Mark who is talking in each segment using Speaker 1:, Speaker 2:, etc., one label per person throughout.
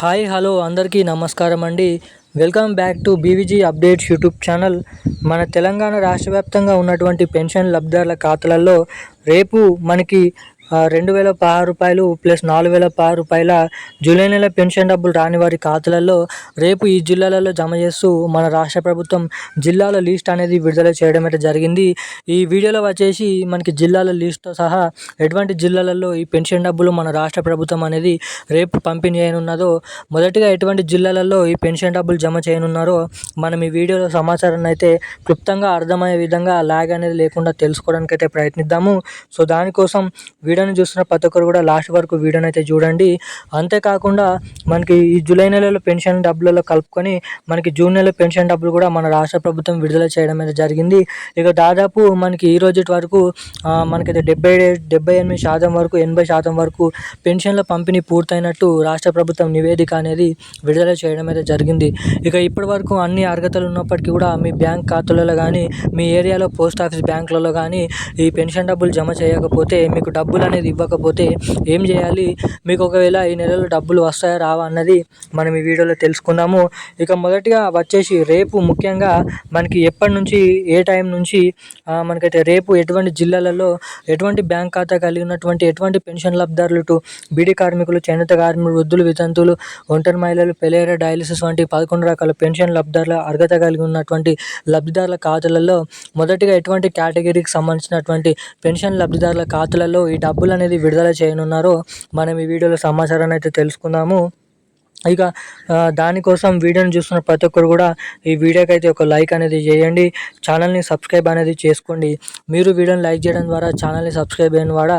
Speaker 1: Hi hello అందరికీ నమస్కారం అండి. Welcome back to BVG updates YouTube channel. మన తెలంగాణ రాష్ట్ర వ్యాప్తంగా ఉన్నటువంటి పెన్షన్ లబ్ధిదారుల ఖాతాలలో రేపు మనకి రెండు వేల పదహారు రూపాయలు ప్లస్ నాలుగు వేల పదహారు రూపాయల జూలై నెల పెన్షన్ డబ్బులు రాని వారి ఖాతాలలో రేపు ఈ జిల్లాలలో జమ చేస్తూ మన రాష్ట్ర ప్రభుత్వం జిల్లాల లిస్ట్ అనేది విడుదల చేయడం అయితే జరిగింది. ఈ వీడియోలో వచ్చేసి మనకి జిల్లాల లిస్ట్తో సహా ఎటువంటి జిల్లాలలో ఈ పెన్షన్ డబ్బులు మన రాష్ట్ర ప్రభుత్వం అనేది రేపు పంపిణీ అయినున్నదో మొదటిగా ఎటువంటి జిల్లాలలో ఈ పెన్షన్ డబ్బులు జమ చేయనున్నారో మనం ఈ వీడియోలో సమాచారాన్ని అయితే క్లుప్తంగా అర్థమయ్యే విధంగా లాగ్ అనేది లేకుండా తెలుసుకోవడానికి అయితే ప్రయత్నిద్దాము. సో దానికోసం వీడియోని చూస్తున్న ప్రతి ఒక్కరు కూడా లాస్ట్ వరకు వీడియోని అయితే చూడండి. అంతేకాకుండా మనకి ఈ జూలై నెలలో పెన్షన్ డబ్బులలో కలుపుకొని మనకి జూన్ నెల పెన్షన్ డబ్బులు కూడా మన రాష్ట్ర ప్రభుత్వం విడుదల చేయడం అయితే జరిగింది. ఇక దాదాపు మనకి ఈ రోజు వరకు మనకైతే డెబ్బై డెబ్బై ఎనిమిది శాతం వరకు ఎనభై శాతం వరకు పెన్షన్ల పంపిణీ పూర్తయినట్టు రాష్ట్ర ప్రభుత్వం నివేదిక అనేది విడుదల చేయడం అయితే జరిగింది. ఇక ఇప్పటి వరకు అన్ని అర్హతలు ఉన్నప్పటికీ కూడా మీ బ్యాంక్ ఖాతాలలో కానీ మీ ఏరియాలో పోస్ట్ ఆఫీస్ బ్యాంకులలో కానీ ఈ పెన్షన్ డబ్బులు జమ చేయకపోతే మీకు డబ్బులు అనేది ఇవ్వకపోతే ఏం చేయాలి? మీకు ఒకవేళ ఈ నెలలో డబ్బులు వస్తాయా రావా అన్నది మనం ఈ వీడియోలో తెలుసుకుందాము. ఇక మొదటిగా వచ్చేసి రేపు ముఖ్యంగా మనకి ఎప్పటి నుంచి ఏ టైం నుంచి మనకైతే రేపు ఎటువంటి జిల్లాలలో ఎటువంటి బ్యాంక్ ఖాతా కలిగి ఉన్నటువంటి ఎటువంటి పెన్షన్ లబ్ధిదారులు టు బీడీ కార్మికులు చేనేత కార్మికులు వృద్ధులు వితంతులు ఒంటరి మహిళలు పెలేర డయాలిసిస్ వంటి పదకొండు రకాల పెన్షన్ లబ్ధారుల అర్హత కలిగి ఉన్నటువంటి లబ్ధిదారుల ఖాతాలలో మొదటిగా ఎటువంటి కేటగిరీకి సంబంధించినటువంటి పెన్షన్ లబ్ధిదారుల ఖాతాలలో ఈ డబ్బులు అనేది విడుదల చేయనున్నారో మనం ఈ వీడియోలో సమాచారాన్ని అయితే తెలుసుకుందాము. ఇక దానికోసం వీడియోని చూస్తున్న ప్రతి ఒక్కరు కూడా ఈ వీడియోకి అయితే ఒక లైక్ అనేది చేయండి. ఛానల్ని సబ్స్క్రైబ్ అనేది చేసుకోండి. మీరు వీడియోని లైక్ చేయడం ద్వారా ఛానల్ని సబ్స్క్రైబ్ అయిన ద్వారా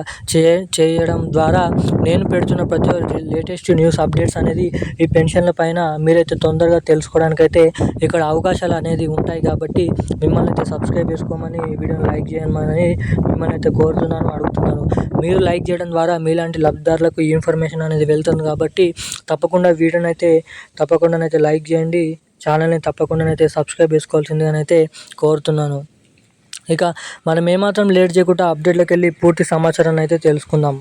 Speaker 1: చేయడం ద్వారా నేను పెడుతున్న ప్రతి లేటెస్ట్ న్యూస్ అప్డేట్స్ అనేది ఈ పెన్షన్ల పైన మీరైతే తొందరగా తెలుసుకోవడానికి అయితే ఇక్కడ అవకాశాలు అనేది ఉంటాయి కాబట్టి మిమ్మల్ని అయితే సబ్స్క్రైబ్ చేసుకోమని వీడియోని లైక్ చేయమని మిమ్మల్ని అయితే కోరుతున్నాను అడుగుతున్నాను. మీరు లైక్ చేయడం ద్వారా మీలాంటి లబ్ధిదారులకు ఈ ఇన్ఫర్మేషన్ అనేది వెళ్తుంది కాబట్టి తప్పకుండా వీడియోని అయితే తప్పకుండా అయితే లైక్ చేయండి. ఛానల్ని తప్పకుండా అయితే సబ్స్క్రైబ్ చేసుకోవాల్సిందిగా అయితే కోరుతున్నాను. ఇక మనం ఏమాత్రం లేట్ చేయకుండా అప్డేట్లోకి వెళ్ళి పూర్తి సమాచారాన్ని అయితే తెలుసుకుందాం.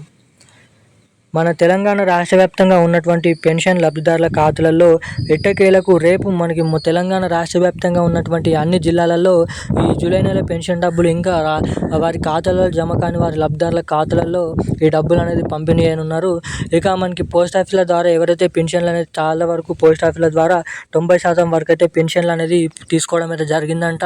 Speaker 1: మన తెలంగాణ రాష్ట్ర వ్యాప్తంగా ఉన్నటువంటి పెన్షన్ లబ్ధిదారుల ఖాతాలలో ఎట్టకేలకు రేపు మనకి తెలంగాణ రాష్ట్ర వ్యాప్తంగా ఉన్నటువంటి అన్ని జిల్లాలలో ఈ జూలై నెల పెన్షన్ డబ్బులు ఇంకా వారి ఖాతాలలో జమ కాని వారి లబ్ధిదారుల ఖాతాలలో ఈ డబ్బులు అనేది పంపిణీ ఉన్నారు ఇక మనకి పోస్ట్ ఆఫీసుల ద్వారా ఎవరైతే పెన్షన్లు అనేది చాలా వరకు పోస్ట్ ఆఫీసుల ద్వారా తొంభై శాతం వరకు అయితే పెన్షన్లు అనేది తీసుకోవడం అయితే జరిగిందంట.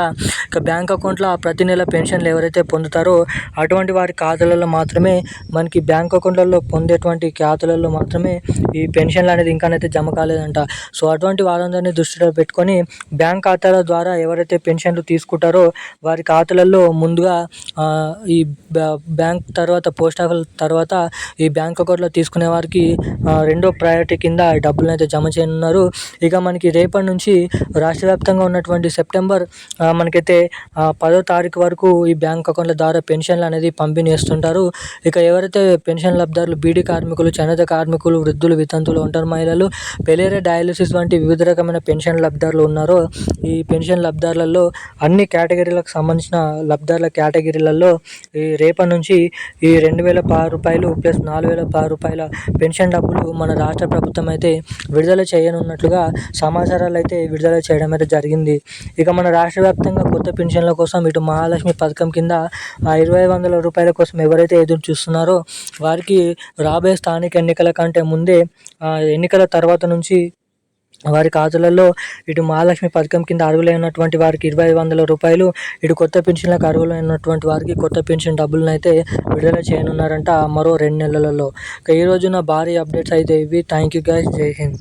Speaker 1: ఇక బ్యాంక్ అకౌంట్లో ప్రతి నెల పెన్షన్లు ఎవరైతే పొందుతారో అటువంటి వారి ఖాతాలలో మాత్రమే మనకి బ్యాంక్ అకౌంట్లలో పొందేటువంటి ఉన్నటువంటి ఖాతాలలో మాత్రమే ఈ పెన్షన్లు అనేది ఇంకానైతే జమ కాలేదంట. సో అటువంటి వారందరినీ దృష్టిలో పెట్టుకొని బ్యాంక్ ఖాతాల ద్వారా ఎవరైతే పెన్షన్లు తీసుకుంటారో వారి ఖాతాలలో ముందుగా ఈ బ్యాంక్ తర్వాత పోస్ట్ ఆఫీస్ తర్వాత ఈ బ్యాంక్ అకౌంట్లో తీసుకునే వారికి రెండో ప్రయారిటీ కింద డబ్బులు అయితే జమ చేయనున్నారు. ఇక మనకి రేపటి నుంచి రాష్ట్ర వ్యాప్తంగా ఉన్నటువంటి సెప్టెంబర్ మనకైతే పదో తారీఖు వరకు ఈ బ్యాంక్ అకౌంట్ల ద్వారా పెన్షన్లు అనేది పంపిణీ చేస్తుంటారు. ఇక ఎవరైతే పెన్షన్ లబ్ధిదారులు బీడీ కార్మికులు కార్మికులు చేనేత కార్మికులు వృద్ధులు వితంతులు ఒంటరి మహిళలు పెలేరే డయాలసిస్ వంటి వివిధ రకమైన పెన్షన్ లబ్ధారులు ఉన్నారో. ఈ పెన్షన్ లబ్ధారులలో అన్ని కేటగిరీలకు సంబంధించిన లబ్ధారుల కేటగిరీలలో ఈ రేపటి నుంచి ఈ రెండు వేల పది రూపాయలు ప్లస్ నాలుగు వేల పది రూపాయల పెన్షన్ డబ్బులు మన రాష్ట్ర ప్రభుత్వం అయితే విడుదల చేయనున్నట్లుగా సమాచారాలు అయితే విడుదల చేయడం అయితే జరిగింది. ఇక మన రాష్ట్ర వ్యాప్తంగా కొత్త పెన్షన్ల కోసం ఇటు మహాలక్ష్మి పథకం కింద ఇరవై వందల రూపాయల కోసం ఎవరైతే ఎదురు చూస్తున్నారో వారికి రాబోయే స్థానిక ఎన్నికల కంటే ముందే ఎన్నికల తర్వాత నుంచి వారి ఖాతాలలో ఇటు మహాలక్ష్మి పథకం కింద అర్హులైనటువంటి వారికి ఇరవై వందల రూపాయలు ఇటు కొత్త పెన్షన్లకు అర్హులైనటువంటి వారికి కొత్త పెన్షన్ డబ్బులను అయితే విడుదల చేయనున్నారంట మరో రెండు నెలలలో. ఈ రోజున భారీ అప్డేట్స్ అయితే ఇవి. థ్యాంక్ యూ గైస్ జై హింద్